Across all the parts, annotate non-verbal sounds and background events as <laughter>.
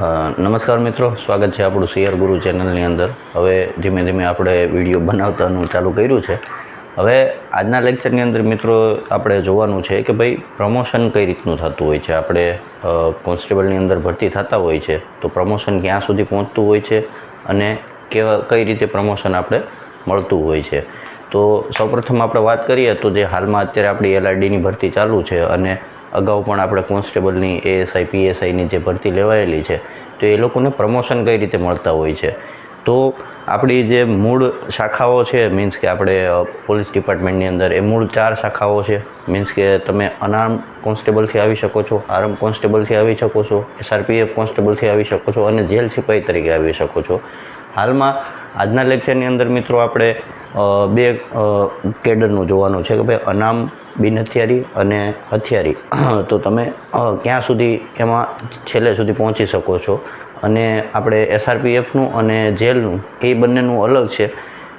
નમસ્કાર મિત્રો, સ્વાગત છે આપણું સિયર ગુરુ ચેનલની અંદર. હવે ધીમે ધીમે આપણે વીડિયો બનાવતાનું ચાલુ કર્યું છે. હવે આજના લેક્ચરની અંદર મિત્રો આપણે જોવાનું છે કે ભાઈ, પ્રમોશન કઈ રીતનું થતું હોય છે? આપણે કોન્સ્ટેબલની અંદર ભરતી થતા હોય છે, તો પ્રમોશન ક્યાં સુધી પહોંચતું હોય છે અને કેવા, કઈ રીતે પ્રમોશન આપણે મળતું હોય છે? તો સૌપ્રથમ આપણે વાત કરીએ તો જે હાલમાં અત્યારે આપણી એલઆરડીની ભરતી ચાલુ છે અને અગાઉ પણ આપણે કોન્સ્ટેબલની એએસઆઈ પીએસઆઈની જે ભરતી લેવાયેલી છે, તો એ લોકોને પ્રમોશન કઈ રીતે મળતા હોય છે? તો આપણી જે મૂળ શાખાઓ છે મીન્સ કે આપણે પોલીસ ડિપાર્ટમેન્ટની અંદર એ મૂળ ચાર શાખાઓ છે મીન્સ કે તમે અનાર્મ કોન્સ્ટેબલથી આવી શકો છો, આર્મ કોન્સ્ટેબલથી આવી શકો છો એસઆરપીએફ કોન્સ્ટેબલથી આવી શકો છો અને જેલ સિપાહી તરીકે આવી શકો છો. હાલમાં આજના લેક્ચરની અંદર મિત્રો આપણે બે કેડરનું જોવાનું છે કે ભાઈ અનામ બિન હથિયારી અને હથિયારી. <clears throat> તો તમે ક્યાં સુધી એમાં છેલ્લે સુધી પહોંચી શકો છો? અને આપણે એસઆરપીએફનું અને જેલનું, એ બંનેનું અલગ છે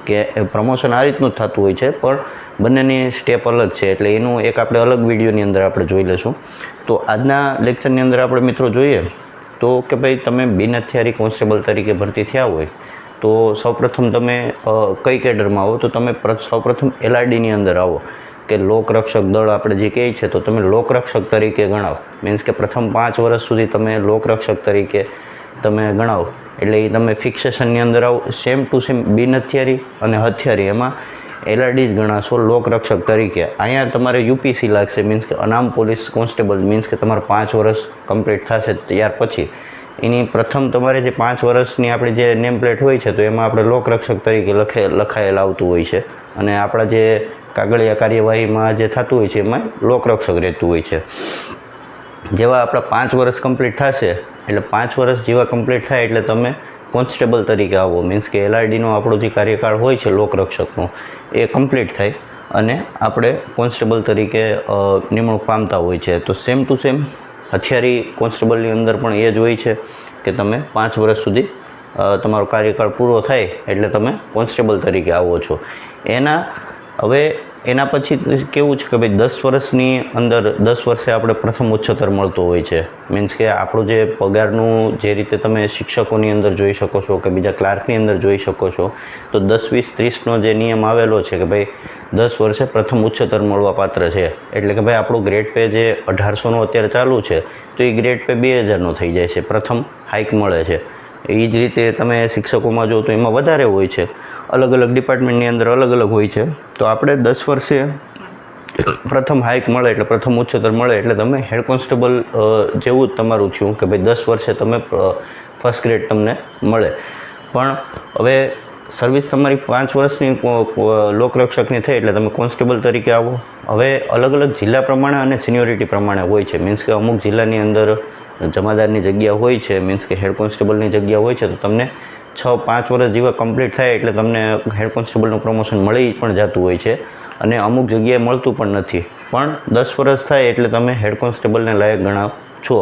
કે પ્રમોશન આ રીતનું જ થતું હોય છે, પણ બંનેની સ્ટેપ અલગ છે. એટલે એનું એક આપણે અલગ વિડીયોની અંદર આપણે જોઈ લઈશું. તો આજના લેક્ચરની અંદર આપણે મિત્રો જોઈએ તો કે ભાઈ તમે બિન હથિયારી કોન્સ્ટેબલ તરીકે ભરતી થયા હોય, તો સૌપ્રથમ તમે કઈ કેડરમાં આવો? તો તમે પ્ર- સૌપ્રથમ એલઆરડીની અંદર આવો. કે લોકરક્ષક દળ આપણે જે કહે છે તો તમે લોકરક્ષક તરીકે ગણાવો. મીન્સ કે પ્રથમ પાંચ વર્ષ સુધી તમે લોકરક્ષક તરીકે તમે ગણાવો. એટલે એ તમે ફિક્સેશનની અંદર આવો. સેમ ટુ સેમ બિન હથિયારી અને હથિયારી. એમાં એલઆરડી જ ગણાશો લોકરક્ષક તરીકે. અહીંયા તમારે યુપીસી લાગશે. મીન્સ કે અનામ પોલીસ કોન્સ્ટેબલ. મીન્સ કે તમારે પાંચ વર્ષ કમ્પ્લીટ થશે ત્યાર પછી. એની પ્રથમ તમારે જે પાંચ વર્ષની આપણી જે નેમ પ્લેટ હોય છે, તો એમાં આપણે લોકરક્ષક તરીકે લખે, લખાયેલ આવતું હોય છે. અને આપણા જે કાગળિયા કાર્યવાહીમાં જે થતું હોય છે, એમાં લોકરક્ષક રહેતું હોય છે. જેવા આપણા પાંચ વર્ષ કમ્પ્લીટ થશે, એટલે પાંચ વર્ષ જેવા કમ્પ્લીટ થાય એટલે તમે કોન્સ્ટેબલ તરીકે આવો. મીન્સ કે એલઆરડીનો આપણો જે કાર્યકાળ હોય છે, લોકરક્ષકનો, એ કમ્પ્લીટ થાય. અને આપણે કોન્સ્ટેબલ તરીકે નિમણૂક પામતા હોય છે. તો સેમ ટુ સેમ હથિયારી કોન્સ્ટેબલની અંદર પણ એ જ હોય છે કે તમે પાંચ વર્ષ સુધી તમારો કાર્યકાળ પૂરો થાય એટલે તમે કોન્સ્ટેબલ તરીકે આવો છો. એના હવે એના પછી કેવું છે કે ભાઈ દસ વર્ષની અંદર દસ વર્ષે આપણે પ્રથમ ઉચ્ચતર મળતો હોય છે. મીન્સ કે આપણું જે પગારનું જે રીતે તમે શિક્ષકોની અંદર જોઈ શકો છો કે બીજા ક્લાર્કની અંદર જોઈ શકો છો, તો દસ, વીસ, ત્રીસનો જે નિયમ આવેલો છે કે ભાઈ દસ વર્ષે પ્રથમ ઉચ્ચતર મળવા પાત્ર છે. એટલે કે ભાઈ આપણું ગ્રેડ પે જે અઢારસોનો અત્યારે ચાલુ છે, તો એ ગ્રેડ પે બે હજારનો થઈ જાય છે. પ્રથમ હાઇક મળે છે. એ જ રીતે તમે શિક્ષકોમાં જો તો એમાં વધારે હોય છે. અલગ અલગ ડિપાર્ટમેન્ટની અંદર અલગ અલગ હોય છે. તો આપણે દસ વર્ષે પ્રથમ હાઇક મળે એટલે પ્રથમ ઉચ્ચતર મળે એટલે તમે હેડ કોન્સ્ટેબલ જેવું જ તમારું થયું કે ભાઈ દસ વર્ષે તમે ફર્સ્ટ ગ્રેડ તમને મળે. પણ હવે સર્વિસ તમારી પાંચ વર્ષની લોકરક્ષકની થઈ એટલે તમે કોન્સ્ટેબલ તરીકે આવો. હવે અલગ અલગ જિલ્લા પ્રમાણે અને સિનિયોરિટી પ્રમાણે હોય છે. મીન્સ કે અમુક જિલ્લાની અંદર જમાદારની જગ્યા હોય છે, મીન્સ કે હેડ કોન્સ્ટેબલની જગ્યા હોય છે, તો તમને છ, પાંચ વર્ષ જેવા કમ્પ્લીટ થાય એટલે તમને હેડ કોન્સ્ટેબલનું પ્રમોશન મળી પણ જતું હોય છે અને અમુક જગ્યાએ મળતું પણ નથી. પણ દસ વર્ષ થાય એટલે તમે હેડ કોન્સ્ટેબલને લાયક ગણાવ છો.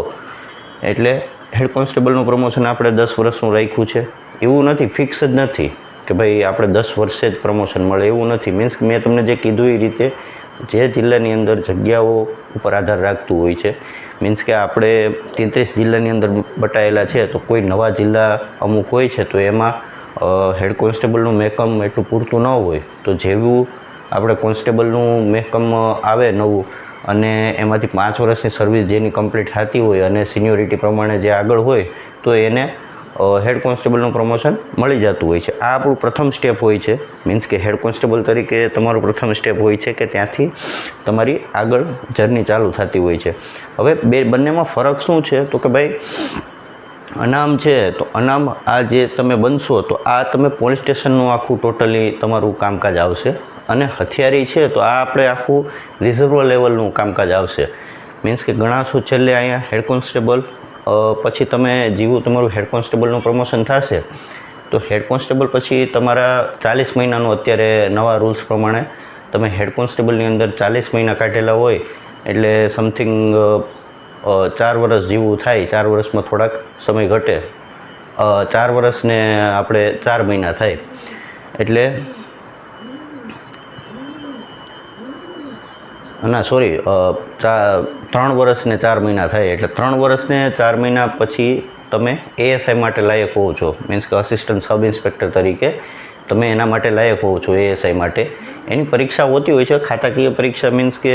એટલે હેડ કોન્સ્ટેબલનું પ્રમોશન આપણે દસ વર્ષનું રાખ્યું છે. એવું નથી, ફિક્સ જ નથી. કે ભાઈ આપણે દસ વર્ષે જ પ્રમોશન મળે, એવું નથી. મીન્સ મેં તમને જે કીધું એ રીતે જે જિલ્લાની અંદર જગ્યાઓ ઉપર આધાર રાખતું હોય છે. મીન્સ કે આપણે તેત્રીસ જિલ્લાની અંદર બટાયેલા છે, તો કોઈ નવા જિલ્લા અમુક હોય છે, તો એમાં હેડ કોન્સ્ટેબલનું મેકમ એટલું પૂરતું ન હોય. તો જેવું આપણે કોન્સ્ટેબલનું મેકમ આવે નવું અને એમાંથી પાંચ વર્ષની સર્વિસ જેની કમ્પ્લીટ થતી હોય અને સિનિયોરિટી પ્રમાણે જે આગળ હોય, તો એને હેડ કોન્સ્ટેબલનું પ્રમોશન મળી જતું હોય છે. આ આપણું પ્રથમ સ્ટેપ હોય છે. મીન્સ કે હેડ કોન્સ્ટેબલ તરીકે તમારું પ્રથમ સ્ટેપ હોય છે કે ત્યાંથી તમારી આગળ જર્ની ચાલુ થતી હોય છે. હવે બે, બંનેમાં ફરક શું છે? તો કે ભાઈ, અનામ છે તો અનામ આ જે તમે બનશો તો આ તમે પોલીસ સ્ટેશનનું આખું ટોટલી તમારું કામકાજ આવશે. અને હથિયારી છે તો આ આપણે આખું રિઝર્વ લેવલનું કામકાજ આવશે. મીન્સ કે ગણાશો છેલ્લે અહીંયા હેડ કોન્સ્ટેબલ પછી તમે જેવું તમારું હેડ કોન્સ્ટેબલનું પ્રમોશન થશે, તો હેડ કોન્સ્ટેબલ પછી તમારા ચાલીસ મહિનાનું અત્યારે નવા રૂલ્સ પ્રમાણે તમે હેડ કોન્સ્ટેબલની અંદર ચાલીસ મહિના કાઢેલા હોય, એટલે સમથિંગ ચાર વર્ષ જેવું થાય, ચાર વર્ષમાં થોડાક સમય ઘટે. ચાર વર્ષને આપણે ચાર મહિના થાય. એટલે ના સોરી ચા, ત્રણ વર્ષને ચાર મહિના થાય, એટલે ત્રણ વર્ષને ચાર મહિના પછી તમે એએસઆઈ માટે લાયક હોવો છો. મીન્સ કે અસિસ્ટન્ટ સબ ઇન્સ્પેક્ટર તરીકે તમે એના માટે લાયક હોવો છો એએસઆઈ માટે. એની પરીક્ષા હોતી હોય છે, ખાતાકીય પરીક્ષા મીન્સ કે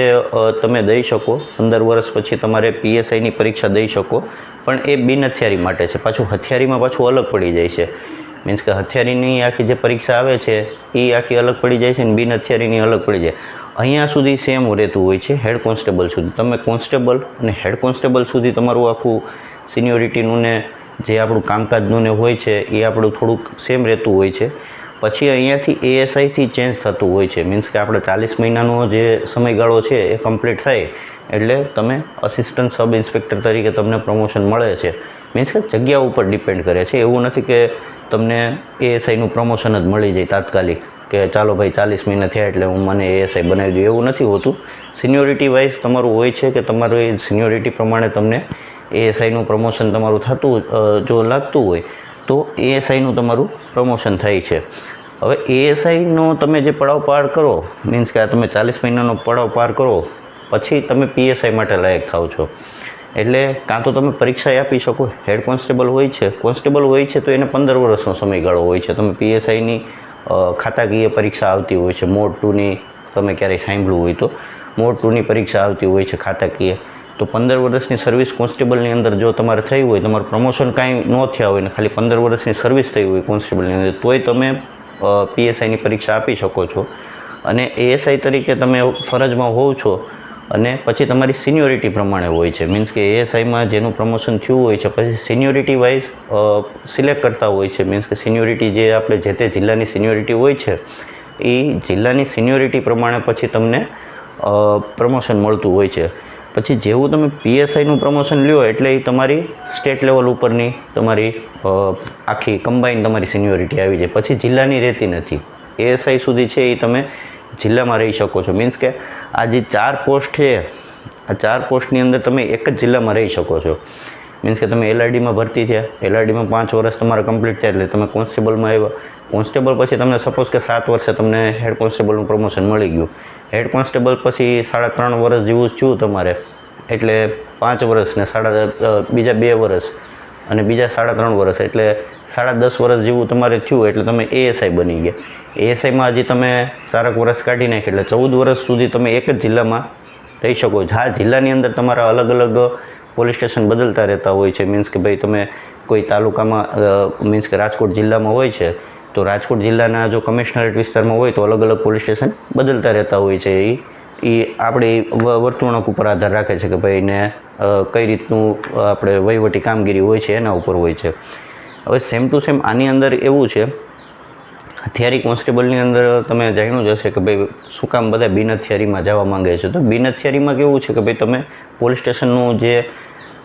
તમે દઈ શકો. પંદર વર્ષ પછી તમારે પીએસઆઈની પરીક્ષા દઈ શકો. પણ એ બિન હથિયારી માટે છે. પાછું હથિયારીમાં પાછું અલગ પડી જાય છે. મીન્સ કે હથિયારીની આખી જે પરીક્ષા આવે છે એ આખી અલગ પડી જાય છે ને બિન હથિયારીની અલગ પડી જાય. અહીંયા સુધી સેમ રહેતું હોય છે, હેડ કોન્સ્ટેબલ સુધી. તમે કોન્સ્ટેબલ અને હેડ કોન્સ્ટેબલ સુધી તમારું આખું સિનિયોરિટીનું ને જે આપણું કામકાજનું ને હોય છે, એ આપણું થોડુંક સેમ રહેતું હોય છે. પછી અહીંયાથી એએસઆઈથી ચેન્જ થતું હોય છે. મીન્સ કે આપણે ચાલીસ મહિનાનો જે સમયગાળો છે, એ કમ્પ્લીટ થાય. એટલે તમે અસિસ્ટન્ટ સબ ઇન્સ્પેક્ટર તરીકે તમને પ્રમોશન મળે છે. મીન્સ કે જગ્યા ઉપર ડિપેન્ડ કરે છે. એવું નથી કે તમને એએસઆઈનું પ્રમોશન જ મળી જાય તાત્કાલિક કે ચાલો ભાઈ ચાલીસ મહિના થયા એટલે હું મને એએસઆઈ બનાવી દઉં. એવું નથી હોતું. સિનિયોરિટી વાઇઝ તમારું હોય છે કે તમારું એ સિનિયોરિટી પ્રમાણે તમને એએસઆઈનું પ્રમોશન તમારું થતું જો લાગતું હોય, તો એએસઆઈનું તમારું પ્રમોશન થાય છે. હવે એએસઆઈનો તમે જે પડાવ પાર કરો મીન્સ કે આ તમે ચાલીસ મહિનાનો પડાવ પાર કરો પછી તમે પીએસઆઈ માટે લાયક થાવ છો. એટલે કાં તો તમે પરીક્ષા આપી શકો. હેડ કોન્સ્ટેબલ હોય છે. કોન્સ્ટેબલ હોય છે તો એને પંદર વર્ષનો સમયગાળો હોય છે. તમે પીએસઆઈની ખાતાકીય પરીક્ષા આવતી હોય છે. મોડ ટુની તમે ક્યારેય સાંભળ્યું હોય તો. મોડ ટુની પરીક્ષા આવતી હોય છે ખાતાકીય. તો પંદર વર્ષની સર્વિસ કોન્સ્ટેબલની અંદર જો તમારે થઈ હોય, તમારું પ્રમોશન કાંઈ ન થયા હોય ને ખાલી પંદર વર્ષની સર્વિસ થઈ હોય કોન્સ્ટેબલની અંદર, તોય તમે પીએસઆઈની પરીક્ષા આપી શકો છો. અને એએસઆઈ તરીકે તમે ફરજમાં હોવ છો અને પછી તમારી સિનિયોરિટી પ્રમાણે હોય છે. મીન્સ કે એએસઆઈમાં જેનું પ્રમોશન થયું હોય છે, પછી સિનિયોરિટી વાઇઝ સિલેક્ટ કરતા હોય છે. મીન્સ કે સિનિયોરિટી જે આપણે જે તે જિલ્લાની સિનિયોરિટી હોય છે, એ જિલ્લાની સિનિયોરિટી પ્રમાણે પછી તમને પ્રમોશન મળતું હોય છે. પછી જેવું તમે પીએસઆઈનું પ્રમોશન લ્યો, એટલે એ તમારી સ્ટેટ લેવલ ઉપરની તમારી આખી કમ્બાઈન તમારી સિનિયોરિટી આવી જાય. પછી જિલ્લાની રહેતી નથી. એએસઆઈ સુધી છે એ તમે જિલ્લામાં રહી શકો છો. મીન્સ કે આ જે ચાર પોસ્ટ છે, આ ચાર પોસ્ટની અંદર તમે એક જ જિલ્લામાં રહી શકો છો. મીન્સ કે તમે એલઆરડીમાં ભરતી થયા. એલઆરડીમાં પાંચ વર્ષ તમારા કમ્પ્લીટ થયા એટલે તમે કોન્સ્ટેબલમાં આવ્યા. કોન્સ્ટેબલ પછી તમને સપોઝ કે સાત વર્ષે તમને હેડ કોન્સ્ટેબલનું પ્રમોશન મળી ગયું. હેડ કોન્સ્ટેબલ પછી સાડા ત્રણ વર્ષ જેવું જ છું તમારે. એટલે પાંચ વર્ષ ને સાડા બીજા બે વર્ષ. અને બીજા સાડા ત્રણ વર્ષ, એટલે સાડા દસ વર્ષ જેવું તમારે થયું એટલે તમે એએસઆઈ બની ગયા. એએસઆઈમાં હજી તમે ચારક વર્ષ કાઢી નાખી એટલે ચૌદ વર્ષ સુધી તમે એક જ જિલ્લામાં રહી શકો હા જિલ્લાની અંદર તમારા અલગ અલગ પોલીસ સ્ટેશન બદલતા રહેતા હોય છે. મીન્સ કે ભાઈ તમે કોઈ તાલુકામાં મીન્સ કે રાજકોટ જિલ્લામાં હોય છે, તો રાજકોટ જિલ્લાના જો કમિશનરેટ વિસ્તારમાં હોય, તો અલગ અલગ પોલીસ સ્ટેશન બદલતા રહેતા હોય છે. એ એ આપણી વર્તણૂક ઉપર આધાર રાખે છે કે ભાઈ ને કઈ રીતનું આપણે વહીવટી કામગીરી હોય છે, એના ઉપર હોય છે. હવે સેમ ટુ સેમ આની અંદર એવું છે હથિયારી કોન્સ્ટેબલની અંદર તમે જાણ્યું જ હશે કે ભાઈ શું કામ બધા બિન હથિયારીમાં જવા માંગે છે. તો બિન હથિયારીમાં કેવું છે કે ભાઈ તમે પોલીસ સ્ટેશનનું જે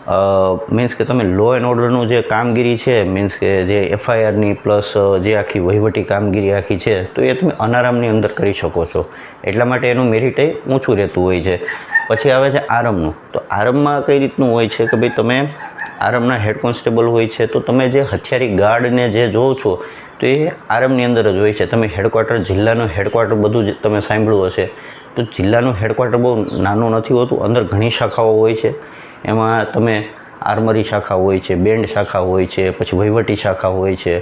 મીન્સ કે તમે લો એન્ડ ઓર્ડરનું જે કામગીરી છે મીન્સ કે જે એફઆઈઆરની પ્લસ જે આખી વહીવટી કામગીરી આખી છે, તો એ તમે અનારામની અંદર કરી શકો છો. એટલા માટે એનું મેરિટ એ ઊંચું રહેતું હોય છે. પછી આવે છે આરમનું. તો આરમમાં કઈ રીતનું હોય છે કે ભાઈ તમે આરમના હેડ કોન્સ્ટેબલ હોય છે, તો તમે જે હથિયારી ગાર્ડને જે જોવો છો તો એ આરમની અંદર જ હોય છે. તમે હેડક્વાર્ટર જિલ્લાનું હેડક્વાર્ટર બધું જ તમે સાંભળ્યું હશે. તો જિલ્લાનું હેડક્વાર્ટર બહુ નાનું નથી હોતું, અંદર ઘણી શાખાઓ હોય છે. એમાં તમે આર્મરી શાખા હોય છે બેન્ડ શાખા હોય છે, પછી વહીવટી શાખા હોય છે,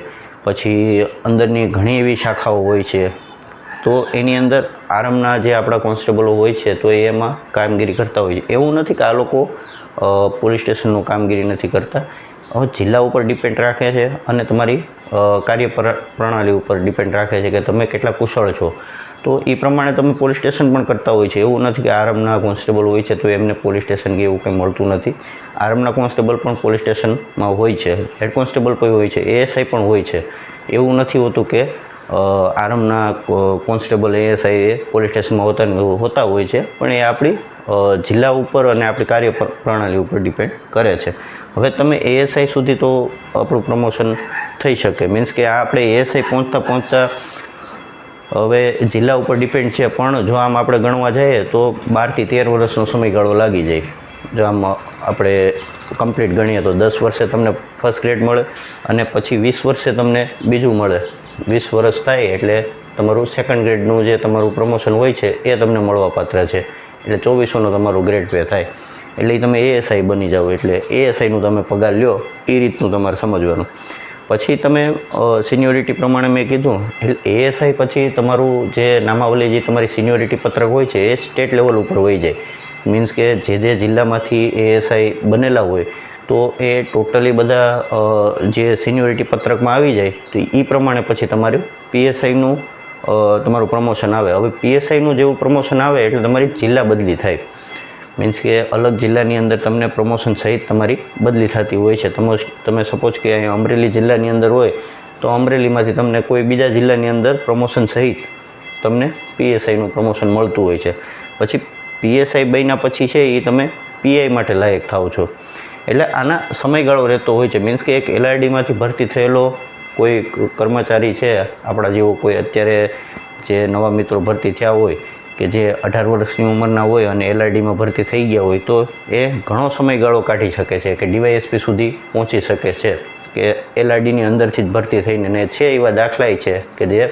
પછી અંદરની ઘણી એવી શાખાઓ હોય છે. તો એની અંદર આરમના જે આપણા કોન્સ્ટેબલો હોય છે, તો એ એમાં કામગીરી કરતા હોય છે. એવું નથી કે આ લોકો પોલીસ સ્ટેશનનું કામગીરી નથી કરતા. જિલ્લા ઉપર ડિપેન્ડ રાખે છે અને તમારી કાર્ય પ્ર- પ્રણાલી ઉપર ડિપેન્ડ રાખે છે કે તમે કેટલા કુશળ છો. તો એ પ્રમાણે તમે પોલીસ સ્ટેશન પણ કરતા હોય છે. એવું નથી કે આરામના કોન્સ્ટેબલ હોય છે તો એમને પોલીસ સ્ટેશન કે એવું કંઈ મળતું નથી. આરામના કોન્સ્ટેબલ પણ પોલીસ સ્ટેશનમાં હોય છે. હેડ કોન્સ્ટેબલ પણ હોય છે. એએસઆઈ પણ હોય છે. એવું નથી હોતું કે આરમના કોન્સ્ટેબલ એએસઆઈ એ પોલીસ સ્ટેશનમાં હોતા હોતા હોય છે, પણ એ આપણી જિલ્લા ઉપર અને આપણી કાર્ય પ્રણાલી ઉપર ડિપેન્ડ કરે છે. હવે તમે એએસઆઈ સુધી તો આપણું પ્રમોશન થઈ શકે, મીન્સ કે આપણે એએસઆઈ પહોંચતા પહોંચતા હવે જિલ્લા ઉપર ડિપેન્ડ છે, પણ જો આમ આપણે ગણવા જઈએ તો બારથી તેર વર્ષનો સમયગાળો લાગી જાય. જો આમ આપણે કમ્પ્લીટ ગણીએ તો દસ વર્ષે તમને ફર્સ્ટ ગ્રેડ મળે અને પછી વીસ વર્ષે તમને બીજું મળે. વીસ વર્ષ થાય એટલે તમારું સેકન્ડ ગ્રેડનું જે તમારું પ્રમોશન હોય છે એ તમને મળવાપાત્ર છે. એટલે ચોવીસોનો તમારું ગ્રેડ પે થાય. એટલે તમે એએસઆઈ બની જાઓ એટલે એએસઆઈનું તમે પગાર લ્યો એ રીતનું તમારે સમજવાનું. પછી તમે સિનિયોરિટી પ્રમાણે મેં કીધું એએસઆઈ પછી તમારું જે નામાવલી જે તમારી સિનિયોરિટી પત્રક હોય છે એ સ્ટેટ લેવલ ઉપર હોઈ જાય. મીન્સ કે જે જે જિલ્લામાંથી એએસઆઈ બનેલા હોય, તો એ ટોટલી બધા જે સિન્યોરિટી પત્રકમાં આવી જાય, તો એ પ્રમાણે પછી તમારું પીએસઆઈનું તમારું પ્રમોશન આવે. હવે પીએસઆઈનું જેવું પ્રમોશન આવે એટલે તમારી જિલ્લા બદલી થાય. મીન્સ કે અલગ જિલ્લાની અંદર તમને પ્રમોશન સહિત તમારી બદલી થતી હોય છે. તમે તમે સપોઝ કે અહીંયા અમરેલી જિલ્લાની અંદર હોય, તો અમરેલીમાંથી તમને કોઈ બીજા જિલ્લાની અંદર પ્રમોશન સહિત તમને પીએસઆઈનું પ્રમોશન મળતું હોય છે. પછી પીએસઆઈ બન્યા પછી છે એ તમે પીઆઈ માટે લાયક થાવ છો. એટલે આના સમયગાળો રહેતો હોય છે. મીન્સ કે એક એલઆરડીમાંથી ભરતી થયેલો કોઈ કર્મચારી છે, આપણા જેવો કોઈ અત્યારે જે નવા મિત્રો ભરતી થયા હોય કે જે અઢાર વર્ષની ઉંમરના હોય અને એલઆરડીમાં ભરતી થઈ ગયા હોય, તો એ ઘણો સમયગાળો કાઢી શકે છે કે ડીવાયએસપી સુધી પહોંચી શકે છે કે એલઆરડીની અંદરથી જ ભરતી થઈને છે એવા દાખલાય છે કે જે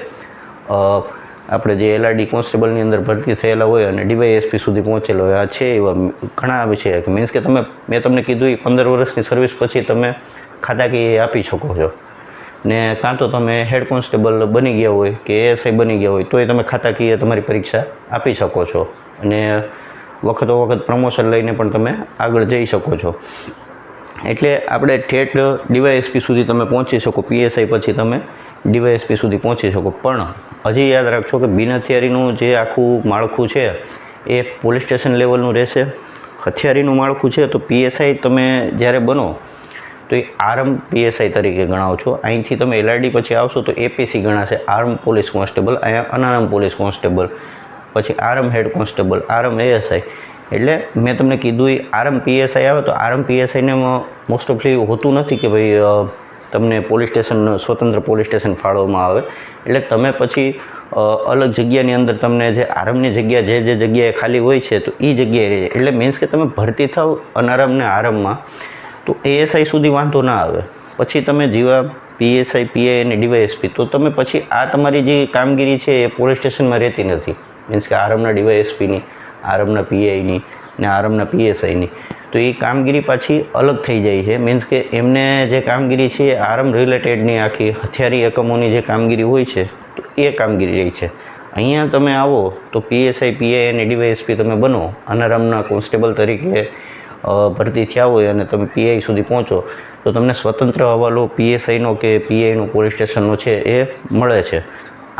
આપણે જે એલઆરડી કોન્સ્ટેબલની અંદર ભરતી થયેલા હોય અને ડીવાયએસપી સુધી પહોંચેલો હોય, આ છે એવા ઘણા છે. મીન્સ કે તમે, મેં તમને કીધું એ પંદર વર્ષની સર્વિસ પછી તમે ખાતાકીય આપી શકો છો. ને કાં તો તમે હેડ કોન્સ્ટેબલ બની ગયા હોય કે એએસઆઈ બની ગયા હોય, તોય તમે ખાતાકીય તમારી પરીક્ષા આપી શકો છો. અને વખતો વખત પ્રમોશન લઈને પણ તમે આગળ જઈ શકો છો. એટલે આપણે ઠેઠ ડીવાયએસપી સુધી તમે પહોંચી શકો, પીએસઆઈ પછી તમે ડીવાયએસપી સુધી પહોંચી શકો. પણ હજી યાદ રાખજો કે બિન હથિયારીનું જે આખું માળખું છે, એ પોલીસ સ્ટેશન લેવલનું રહેશે. હથિયારીનું માળખું છે, તો પીએસઆઈ તમે જ્યારે બનો, તો એ આર્મ પીએસઆઈ તરીકે ગણાવો છો. અહીંથી તમે એલઆરડી પછી આવશો, તો એપીસી ગણાશે. આર્મ પોલીસ કોન્સ્ટેબલ, અહીંયા અનારમ પોલીસ કોન્સ્ટેબલ, પછી આરમ હેડ કોન્સ્ટેબલ, આરમ એએસઆઈ. એટલે મેં તમને કીધું એ આરએમ પીએસઆઈ આવે તો આરએમ પીએસઆઈને મોસ્ટ ઓફલી હોતું નથી કે ભાઈ તમને પોલીસ સ્ટેશન, સ્વતંત્ર પોલીસ સ્ટેશન ફાળવવામાં આવે. એટલે તમે પછી અલગ જગ્યાની અંદર તમને જે આરમની જગ્યા જે જે જગ્યાએ ખાલી હોય છે તો એ જગ્યાએ રહે એટલે મીન્સ કે તમે ભરતી થાવ અનારમને આરમમાં, તો એએસઆઈ સુધી વાંધો ના આવે. પછી તમે જેવા પીએસઆઈ, પીઆઈ અને ડીવાયએસપી, તો તમે પછી આ તમારી જે કામગીરી છે એ પોલીસ સ્ટેશનમાં રહેતી નથી. મીન્સ કે આરમના ડીવાયએસપીની. આરમના પીઆઈની ને આરમના પીએસઆઈની. તો એ કામગીરી પાછી અલગ થઈ જાય છે. મીન્સ કે એમને જે કામગીરી છે એ આરમ રિલેટેડની આખી હથિયારી એકમોની જે કામગીરી હોય છે, તો એ કામગીરી રહી છે. અહીંયા તમે આવો તો પીએસઆઈ પીઆઈ અને ડીવાયએસપી તમે બનો. અનારામના કોન્સ્ટેબલ તરીકે ભરતી થયા હોય અને તમે પીઆઈ સુધી પહોંચો, તો તમને સ્વતંત્ર હવાલો પીએસઆઈનો કે પીઆઈનો પોલીસ સ્ટેશનનો છે એ મળે છે.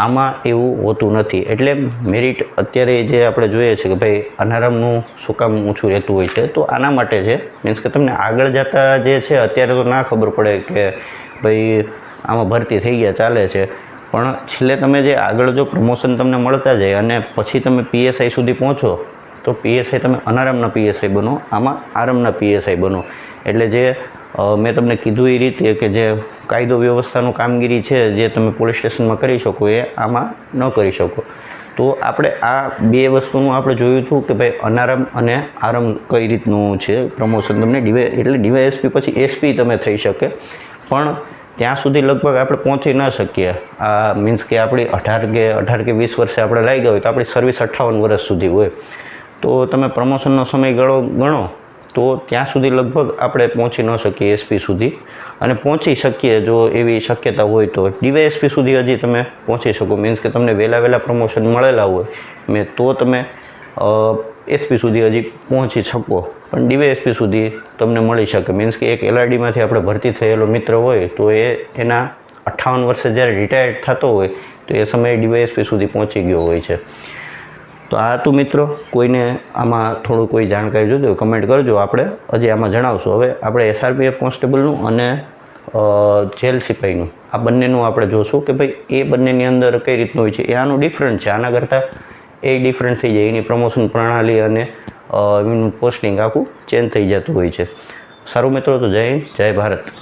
આમાં એવું હોતું નથી. એટલે મેરિટ અત્યારે જે આપણે જોઈએ છે કે ભાઈ અનારામનું શું કામ ઓછું રહેતું હોય છે, તો આના માટે છે મીન્સ કે તમને આગળ જતા જે છે, અત્યારે તો ના ખબર પડે કે ભાઈ આમાં ભરતી થઈ ગયા, ચાલે છે. પણ છેલ્લે તમે જે આગળ જો પ્રમોશન તમને મળતા જાય અને પછી તમે પીએસઆઈ સુધી પહોંચો, તો પીએસઆઈ તમે અનારામના પીએસઆઈ બનો, આમાં આરામના પીએસઆઈ બનો. એટલે જે મેં તમને કીધું એ રીતે કે જે કાયદો વ્યવસ્થાનું કામગીરી છે જે તમે પોલીસ સ્ટેશનમાં કરી શકો એ આમાં ન કરી શકો. તો આપણે આ બે વસ્તુનું આપણે જોયું હતું કે ભાઈ અનારમ અને આરમ કઈ રીતનું છે પ્રમોશન તમને ડીવાય એટલે ડીવાયએસપી પછી એસપી તમે થઈ શકે. પણ ત્યાં સુધી લગભગ આપણે પહોંચી ન શકીએ. આ મીન્સ કે આપણી અઢાર કે અઢાર કે વીસ વર્ષે આપણે લાગ્યા હોય તો આપણી સર્વિસ અઠ્ઠાવન વર્ષ સુધી હોય. તો તમે પ્રમોશનનો સમયગાળો ગણો. તો ત્યાં સુધી લગભગ આપણે પહોંચી ન શકીએ એસપી સુધી. અને પહોંચી શકીએ જો એવી શક્યતા હોય તો. ડીવાયએસપી સુધી હજી તમે પહોંચી શકો. મીન્સ કે તમને વહેલા વહેલા પ્રમોશન મળેલા હોય. મેં તો તમે એસપી સુધી હજી પહોંચી શકો. પણ ડીવાયએસપી સુધી તમને મળી શકે. મીન્સ કે એક એલઆરડીમાંથી આપણે ભરતી થયેલો મિત્ર હોય તો એ એના અઠ્ઠાવન વર્ષે જ્યારે રિટાયર્ડ થતો હોય તો એ સમયે ડીવાયએસપી સુધી પહોંચી ગયો હોય છે. તો આ હતું મિત્રો. કોઈને આમાં થોડું કોઈ જાણકારી હોય કમેન્ટ કરજો આપણે. હજી આમાં જણાવશું. હવે આપણે એસઆરપીએફ કોન્સ્ટેબલનું અને જેલ સિપાહીનું આ બંનેનું આપણે જોશું કે ભાઈ એ બંનેની અંદર કઈ રીતનું હોય છે. એ આનું ડિફરન્ટ છે. આના કરતાં એ ડિફરન્ટ થઈ જાય. એની પ્રમોશન પ્રણાલી અને એમનું પોસ્ટિંગ આખું ચેન્જ થઈ જતું હોય છે. સારું મિત્રો, તો જય હિન્દ, જય ભારત.